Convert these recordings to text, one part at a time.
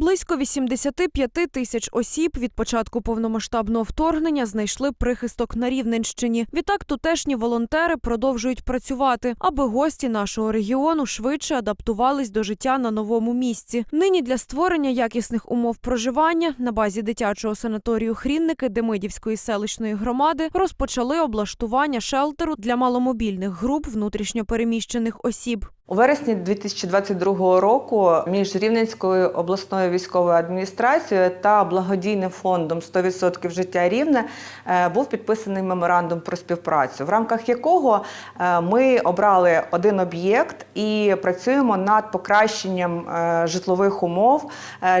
Близько 85 тисяч осіб від початку повномасштабного вторгнення знайшли прихисток на Рівненщині. Відтак тутешні волонтери продовжують працювати, аби гості нашого регіону швидше адаптувались до життя на новому місці. Нині для створення якісних умов проживання на базі дитячого санаторію Хрінники Демидівської селищної громади розпочали облаштування шелтеру для маломобільних груп внутрішньопереміщених осіб. У вересні 2022 року між Рівненською обласною військовою адміністрацією та благодійним фондом «100% життя рівне е, був підписаний меморандум про співпрацю, в рамках якого е, ми обрали один об'єкт і працюємо над покращенням е, житлових умов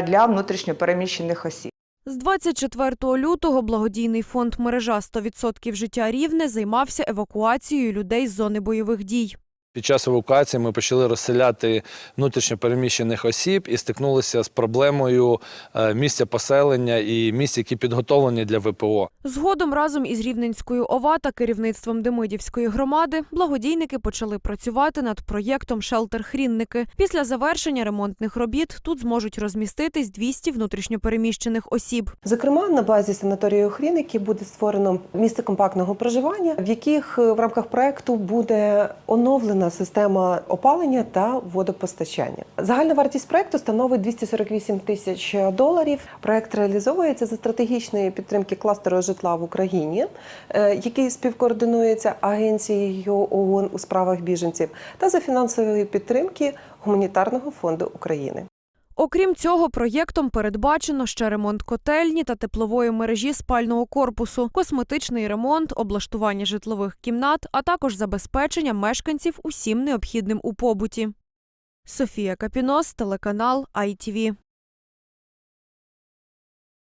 для внутрішньопереміщених осіб. З 24 лютого благодійний фонд мережа «100% життя рівне займався евакуацією людей з зони бойових дій. Під час евакуації ми почали розселяти внутрішньопереміщених осіб і стикнулися з проблемою е, місця поселення і місць, які підготовлені для ВПО. Згодом разом із Рівненською ОВА та керівництвом Демидівської громади благодійники почали працювати над проєктом Шелтер Хрінники. Після завершення ремонтних робіт тут зможуть розміститись 200 внутрішньопереміщених осіб. Зокрема, на базі санаторію Хріники буде створено місце компактного проживання, в яких е, в рамках проекту буде оновлена система опалення та водопостачання. Загальна вартість проекту становить 248 тисяч доларів. Проект реалізовується за стратегічної підтримки кластеру житла в Україні, е, який співкоординується агенцією ООН у справах біженців, та за фінансової підтримки гуманітарного фонду України. Окрім цього, проєктом передбачено ще ремонт котельні та теплової мережі спального корпусу, косметичний ремонт, облаштування житлових кімнат, а також забезпечення мешканців усім необхідним у побуті. Софія Капінос, телеканал ITV.